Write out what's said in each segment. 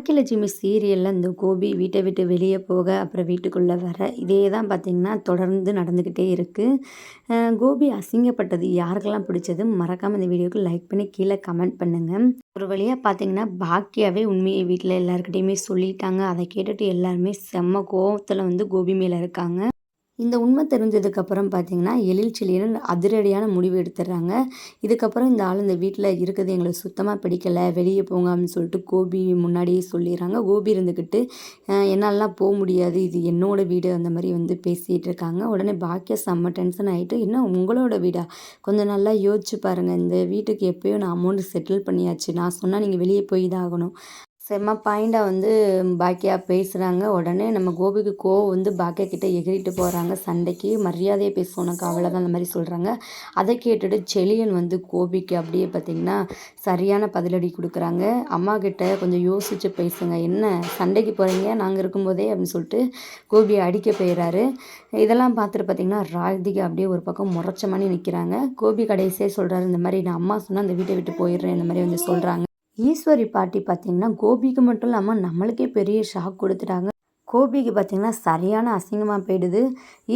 பாக்கியலட்சுமி சீரியலில் இந்த கோபி வீட்டை விட்டு வெளியே போக அப்புறம் வீட்டுக்குள்ளே வர இதே தான் பார்த்திங்கன்னா தொடர்ந்து நடந்துக்கிட்டே இருக்குது கோபி அசிங்கப்பட்டது யாருக்கெல்லாம் பிடிச்சது மறக்காமல் இந்த வீடியோவுக்கு லைக் பண்ணி கீழே கமெண்ட் பண்ணுங்கள் ஒரு வழியாக பார்த்திங்கன்னா பாக்கியாவே உண்மையை வீட்டில் எல்லாருக்கிட்டேயுமே சொல்லிட்டாங்க. அதை கேட்டுட்டு எல்லாருமே செம்ம கோபத்தில் வந்து கோபி மேலே இருக்காங்க. இந்த உண்மை தெரிஞ்சதுக்கப்புறம் பார்த்தீங்கன்னா எழில் செழியன் அதிரடியான முடிவு எடுத்துடுறாங்க. இதுக்கப்புறம் இந்த ஆள் இந்த வீட்டில் இருக்கிறது எங்களுக்கு சுத்தமாக பிடிக்கலை வெளியே போங்க அப்படின்னு சொல்லிட்டு கோபி முன்னாடியே சொல்லிடுறாங்க. கோபி இருந்துக்கிட்டு என்னாலலாம் போக முடியாது. இது என்னோட வீடு அந்த மாதிரி வந்து பேசிகிட்டு இருக்காங்க. உடனே பாக்கிய செம்ம டென்ஷன் ஆகிட்டு என்ன உங்களோட வீடா? கொஞ்சம் நல்லா யோசிச்சு பாருங்கள் இந்த வீட்டுக்கு எப்போயோ நான் அமௌண்ட் செட்டில் பண்ணியாச்சு. நான் சொன்னால் நீங்கள் வெளியே போய் தான் ஆகணும் செம்ம பாயிண்டாக வந்து பாக்கியா பேசுகிறாங்க உடனே நம்ம கோபிக்கு கோவம் வந்து பாக்கியா கிட்டே எகிரிட்டு போகிறாங்க சண்டைக்கு மரியாதையை பேசுவோம். உனக்கு அவ்வளோதான் அந்த மாதிரி சொல்கிறாங்க அதை கேட்டுட்டு செலியன் வந்து கோபிக்கு அப்படியே பார்த்திங்கன்னா சரியான பதிலடி கொடுக்குறாங்க. அம்மா கிட்ட கொஞ்சம் யோசித்து பேசுங்க. என்ன சண்டைக்கு போகிறீங்க நாங்கள் இருக்கும்போதே அப்படின்னு சொல்லிட்டு கோபியை அடிக்க போயிடுறாரு இதெல்லாம் பார்த்துட்டு பார்த்திங்கன்னா ராதிகா அப்படியே ஒரு பக்கம் முறைச்ச மாதிரி நிற்கிறாங்க கோபி கடைசியே சொல்கிறாரு இந்த மாதிரி நான் அம்மா சொன்னால் அந்த வீட்டை விட்டு போயிடுறேன். இந்த மாதிரி வந்து சொல்கிறாங்க ஈஸ்வரி பாட்டி பார்த்திங்கன்னா கோபிக்கு மட்டும் இல்லாமல் நம்மளுக்கே பெரிய ஷாக் கொடுத்துட்டாங்க. கோபிக்கு பார்த்திங்கன்னா சரியான அசிங்கமாக போயிடுது.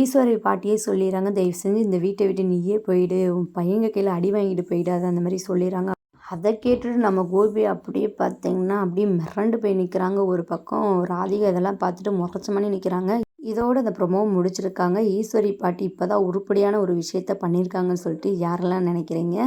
ஈஸ்வரி பாட்டியே சொல்லிடுறாங்க தயவு செஞ்சு இந்த வீட்டை விட்டு நீயே போயிடு. உன் பையங்க கையில் அடி வாங்கிட்டு போயிடாது அந்த மாதிரி சொல்லிடுறாங்க. அதை கேட்டுட்டு நம்ம கோபி அப்படியே பார்த்திங்கன்னா அப்படியே மிரண்டு போய் நிற்கிறாங்க ஒரு பக்கம். ராதிகா இதெல்லாம் பார்த்துட்டு முறைச்ச மணி நிற்கிறாங்க இதோட அந்த ப்ரொமோ முடிச்சிருக்காங்க. ஈஸ்வரி பாட்டி இப்போ தான் உருப்படியான ஒரு விஷயத்த பண்ணியிருக்காங்கன்னு சொல்லிட்டு யாரெல்லாம் நினைக்கிறீங்க?